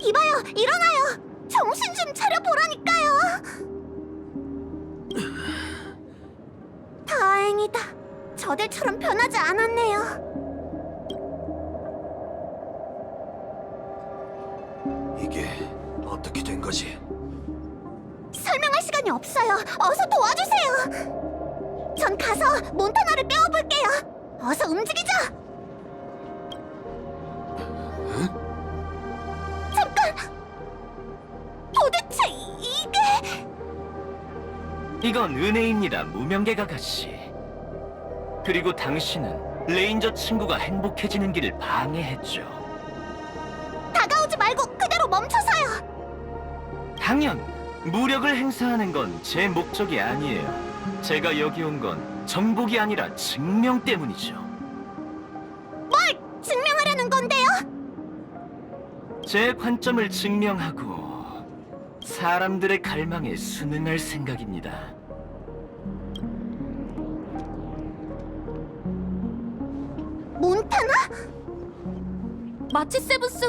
이봐요, 일어나요. 정신 좀 차려보라니까요. 다행이다. 저들처럼 변하지 않았네요. 이게 어떻게 된 거지? 설명할 시간이 없어요. 어서 도와주세요. 전 가서 몬타나를 빼어볼게요. 어서 움직이자. 이건 은혜입니다, 무명객 아가씨. 그리고 당신은 레인저 친구가 행복해지는 길을 방해했죠. 다가오지 말고 그대로 멈춰서요. 당연, 무력을 행사하는 건 제 목적이 아니에요. 제가 여기 온 건 정복이 아니라 증명 때문이죠. 뭘 증명하려는 건데요? 제 관점을 증명하고 사람들의 갈망에 순응할 생각입니다. 몬타나? 마치 세브스,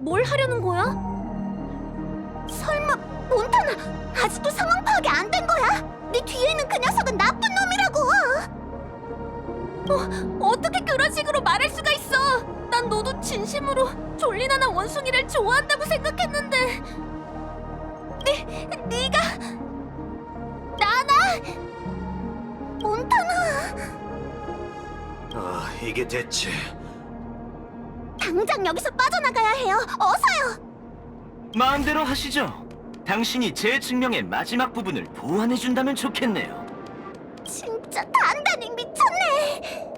뭘 하려는 거야? 설마 몬타나 아직도 상황 파악이 안 된 거야? 네 뒤에 있는 그 녀석은 나쁜 놈이라고! 어, 어떻게 그런 식으로 말할 수가 있어? 난 너도 진심으로 졸리나나 원숭이를 좋아한다고 생각했는데 네, 네가 나나 몬타나 아, 이게 대체 당장 여기서 빠져나가야 해요. 어서요. 마음대로 하시죠. 당신이 제 증명의 마지막 부분을 보완해 준다면 좋겠네요. 진짜 단단히 미쳤네.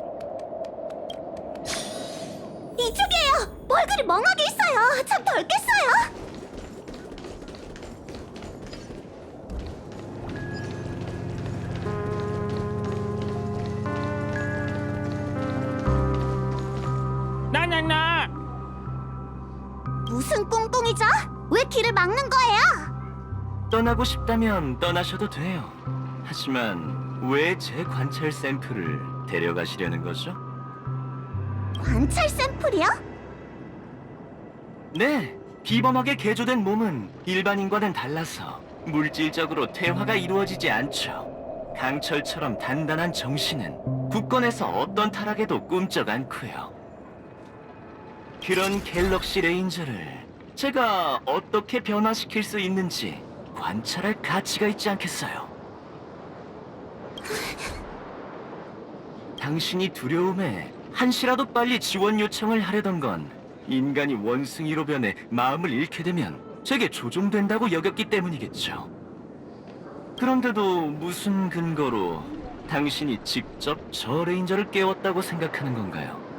이쪽이에요. 뭘 그리 멍하게 있어요. 참덜 깼어요. 떠나고 싶다면 떠나셔도 돼요. 하지만 왜 제 관찰 샘플을 데려가시려는 거죠? 관찰 샘플이요? 네, 비범하게 개조된 몸은 일반인과는 달라서 물질적으로 퇴화가 이루어지지 않죠. 강철처럼 단단한 정신은 굳건해서 어떤 타락에도 꿈쩍 않고요. 그런 갤럭시 레인저를 제가 어떻게 변화시킬 수 있는지 관찰할 가치가 있지 않겠어요? 당신이 두려움에 한시라도 빨리 지원 요청을 하려던 건 인간이 원숭이로 변해 마음을 잃게 되면 제게 조종된다고 여겼기 때문이겠죠. 그런데도 무슨 근거로 당신이 직접 저 레인저를 깨웠다고 생각하는 건가요?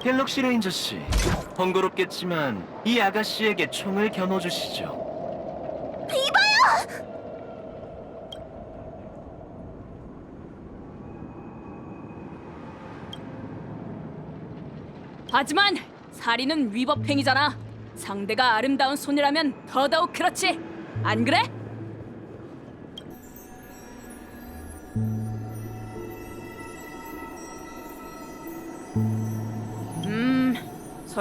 갤럭시 레인저 씨, 번거롭겠지만 이 아가씨에게 총을 겨눠 주시죠. 이봐요. 하지만 살인은 위법행위잖아. 상대가 아름다운 손이라면 더더욱 그렇지. 안 그래?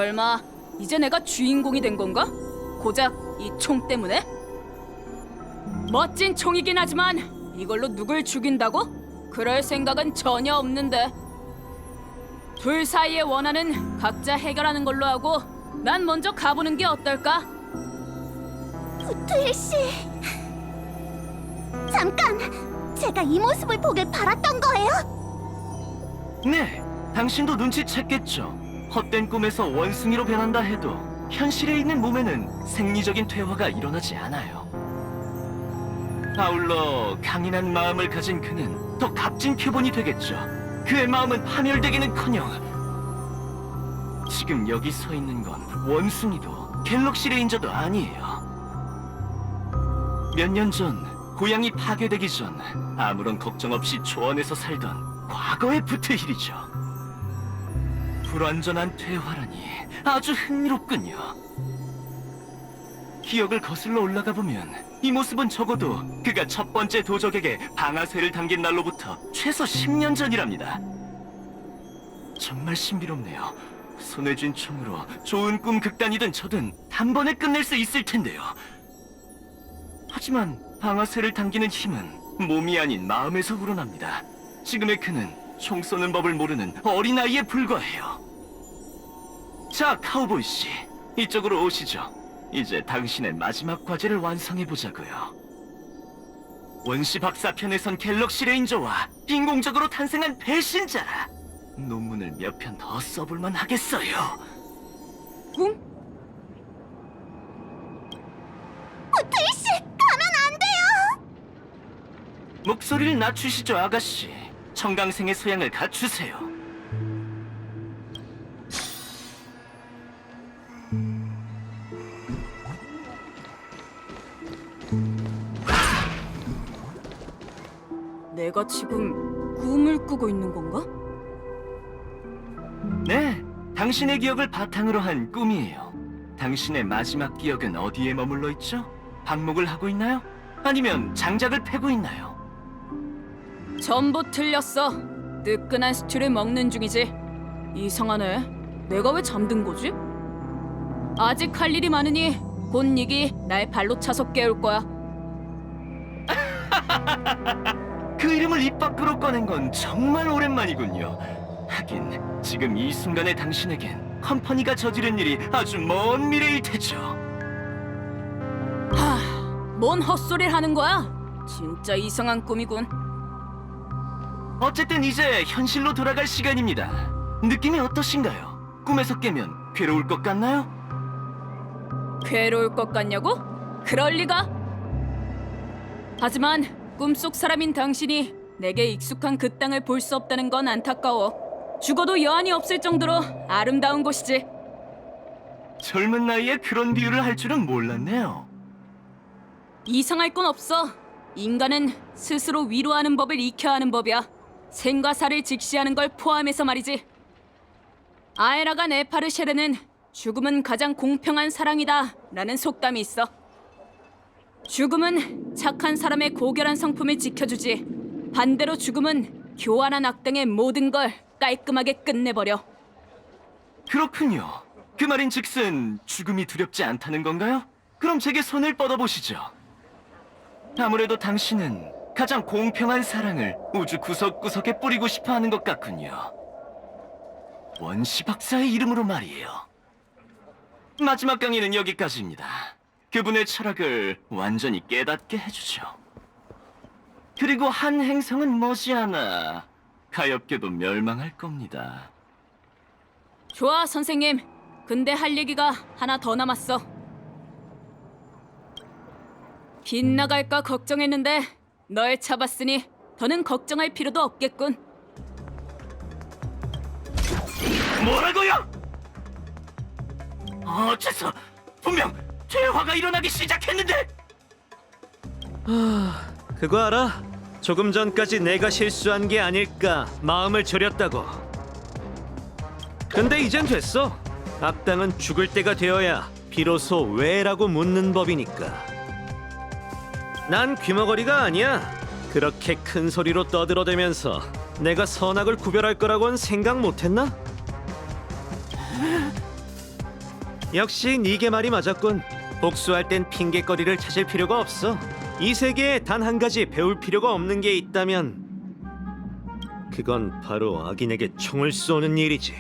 설마 이제 내가 주인공이 된 건가? 고작 이 총 때문에? 멋진 총이긴 하지만 이걸로 누굴 죽인다고? 그럴 생각은 전혀 없는데. 둘 사이의 원한은 각자 해결하는 걸로 하고 난 먼저 가보는 게 어떨까? 부트일 씨. 잠깐. 제가 이 모습을 보길 바랐던 거예요. 네, 당신도 눈치챘겠죠. 헛된 꿈에서 원숭이로 변한다 해도 현실에 있는 몸에는 생리적인 퇴화가 일어나지 않아요. 아울러 강인한 마음을 가진 그는 더 값진 표본이 되겠죠. 그의 마음은 파멸되기는커녕 지금 여기 서 있는 건 원숭이도 갤럭시 레인저도 아니에요. 몇 년 전 고향이 파괴되기 전 아무런 걱정 없이 초원에서 살던 과거의 부트힐이죠. 불완전한 퇴화라니 아주 흥미롭군요. 기억을 거슬러 올라가 보면 이 모습은 적어도 그가 첫 번째 도적에게 방아쇠를 당긴 날로부터 최소 10년 전이랍니다. 정말 신비롭네요. 손에 쥔 총으로 좋은 꿈 극단이든 저든 단번에 끝낼 수 있을 텐데요. 하지만 방아쇠를 당기는 힘은 몸이 아닌 마음에서 우러납니다. 지금의 그는 총 쏘는 법을 모르는 어린아이에 불과해요. 자, 카우보이 씨, 이쪽으로 오시죠. 이제 당신의 마지막 과제를 완성해 보자고요. 원시 박사 편에선 갤럭시 레인저와 인공적으로 탄생한 배신자라. 논문을 몇 편 더 써볼만 하겠어요. 응? 필시 가면 안 돼요. 목소리를 낮추시죠, 아가씨. 청강생의 소양을 갖추세요. 내가 지금 꿈을 꾸고 있는 건가? 네, 당신의 기억을 바탕으로 한 꿈이에요. 당신의 마지막 기억은 어디에 머물러 있죠? 방목을 하고 있나요? 아니면 장작을 패고 있나요? 전부 틀렸어. 뜨끈한 스튜를 먹는 중이지. 이상하네. 내가 왜 잠든 거지? 아직 할 일이 많으니 곧 니기 날 발로 차서 깨울 거야. 그 이름을 입 밖으로 꺼낸 건 정말 오랜만이군요. 하긴 지금 이 순간의 당신에겐 컴퍼니가 저지른 일이 아주 먼 미래일 테죠. 하, 뭔 헛소리를 하는 거야? 진짜 이상한 꿈이군. 어쨌든 이제 현실로 돌아갈 시간입니다. 느낌이 어떠신가요? 꿈에서 깨면 괴로울 것 같나요? 괴로울 것 같냐고? 그럴 리가. 하지만 꿈속 사람인 당신이 내게 익숙한 그 땅을 볼 수 없다는 건 안타까워. 죽어도 여한이 없을 정도로 아름다운 곳이지. 젊은 나이에 그런 비유를 할 줄은 몰랐네요. 이상할 건 없어. 인간은 스스로 위로하는 법을 익혀야 하는 법이야. 생과 사를 직시하는 걸 포함해서 말이지. 아에라가 네파르쉐르는 죽음은 가장 공평한 사랑이다 라는 속담이 있어. 죽음은 착한 사람의 고결한 성품을 지켜주지. 반대로 죽음은 교활한 악당의 모든 걸 깔끔하게 끝내버려. 그렇군요. 그 말인 즉슨 죽음이 두렵지 않다는 건가요? 그럼 제게 손을 뻗어보시죠. 아무래도 당신은 가장 공평한 사랑을 우주 구석구석에 뿌리고 싶어 하는 것 같군요. 원시 박사의 이름으로 말이에요. 마지막 강의는 여기까지입니다. 그분의 철학을 완전히 깨닫게 해주죠. 그리고 한 행성은 머지않아 가엾게도 멸망할 겁니다. 좋아, 선생님. 근데 할 얘기가 하나 더 남았어. 빗나갈까 걱정했는데 널 잡았으니 더는 걱정할 필요도 없겠군. 뭐라고요? 어째서 분명 퇴화가 일어나기 시작했는데 그거 알아? 조금 전까지 내가 실수한 게 아닐까 마음을 졸였다고. 근데 이젠 됐어. 악당은 죽을 때가 되어야 비로소 왜라고 묻는 법이니까. 난 귀머거리가 아니야. 그렇게 큰 소리로 떠들어대면서 내가 선악을 구별할 거라고는 생각 못했나? 역시 네게 말이 맞았군. 복수할 땐 핑계거리를 찾을 필요가 없어. 이 세계에 단 한 가지 배울 필요가 없는 게 있다면 그건 바로 악인에게 총을 쏘는 일이지.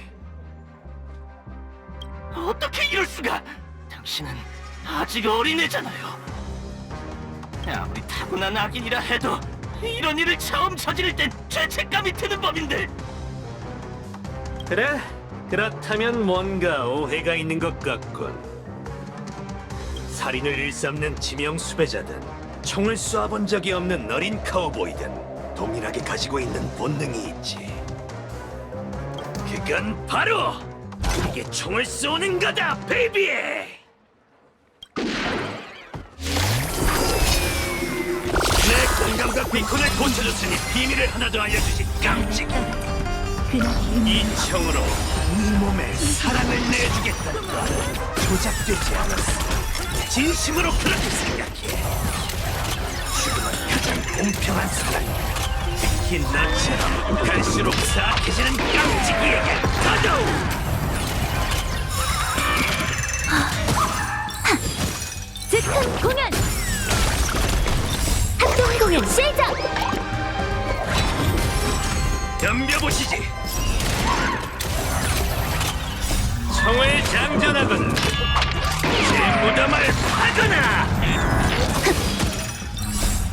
어떻게 이럴 수가? 당신은 아직 어린애잖아요. 아무리 타고난 악인이라 해도 이런 일을 처음 저지를 땐 죄책감이 드는 법인데 그래? 그렇다면 뭔가 오해가 있는 것 같군. 살인을 일삼는 지명 수배자든 총을 쏴본 적이 없는 어린 카우보이든 동일하게 가지고 있는 본능이 있지. 그건 바로 나에게 총을 쏘는 거다, 베이비! 비콘을 고쳐줬으니 비밀을 하나 더 알려주지 깜찍 이 청으로 네 몸에 사랑을 내주겠다는 건 조작되지 않았어. 진심으로 그렇게 생각해. 죽음은 가장 공평한 사랑이야. 특히 나처럼 갈수록 사악해지는 깜찍이에게 가도! 아, 즉흥 공연! 공연 시작 덤벼보시지. 청을 장전하건 제 무덤을 파거나.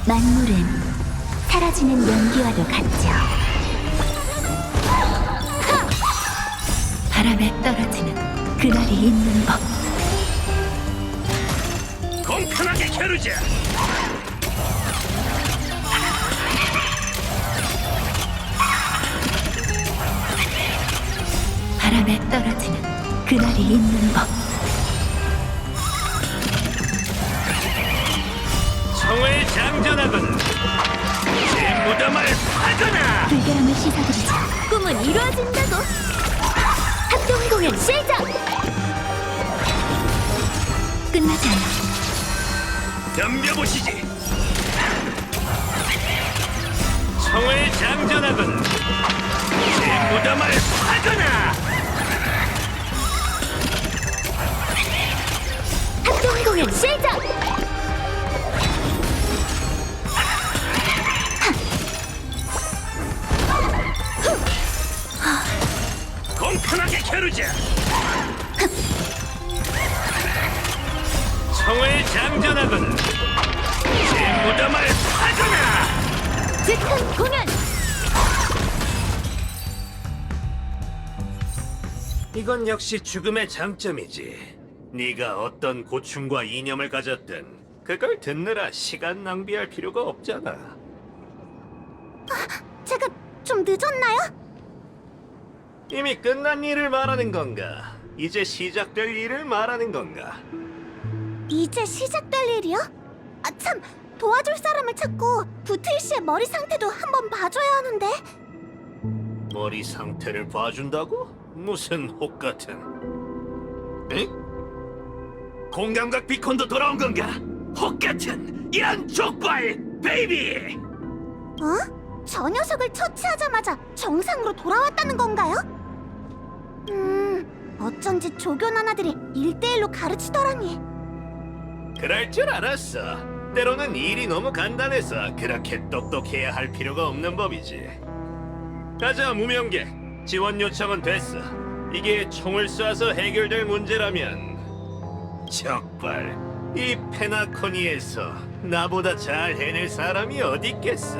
만물은 사라지는 연기와도 같죠. 바람에 떨어지는 그날이 있는 법. 공평하게 겨루자. 바람에 떨어지는 그날이 있는 법. 청을 장전하건 제 무덤을 파거나. 불결함을 씻어드리자. 꿈은 이루어진다고. 합동 공연 시작. 끝나지 않아. 덤벼보시지. 청을 장전하건 제 무덤을 파거나. 공연 시작. 공평하게 겨루자. 청을 장전하건 제 무덤을 파거나. 즉흥 공연. 이건 역시 죽음의 장점이지. 네가 어떤 고충과 이념을 가졌든 그걸 듣느라 시간 낭비할 필요가 없잖아. 제가 좀 늦었나요? 이미 끝난 일을 말하는 건가? 이제 시작될 일을 말하는 건가? 이제 시작될 일이요? 아 참 도와줄 사람을 찾고 부트일 씨의 머리 상태도 한번 봐줘야 하는데 머리 상태를 봐준다고? 무슨 혹 같은? 에? 공감각 비콘도 돌아온 건가? 혹 같은 이런 족발 베이비! 어? 저 녀석을 처치하자마자 정상으로 돌아왔다는 건가요? 음 어쩐지 조교 나나들이 일대일로 가르치더라니 그럴 줄 알았어. 때로는 일이 너무 간단해서 그렇게 똑똑해야 할 필요가 없는 법이지. 가자 무명계. 지원 요청은 됐어. 이게 총을 쏴서 해결될 문제라면 적발 이 페나코니에서 나보다 잘 해낼 사람이 어디 있겠어?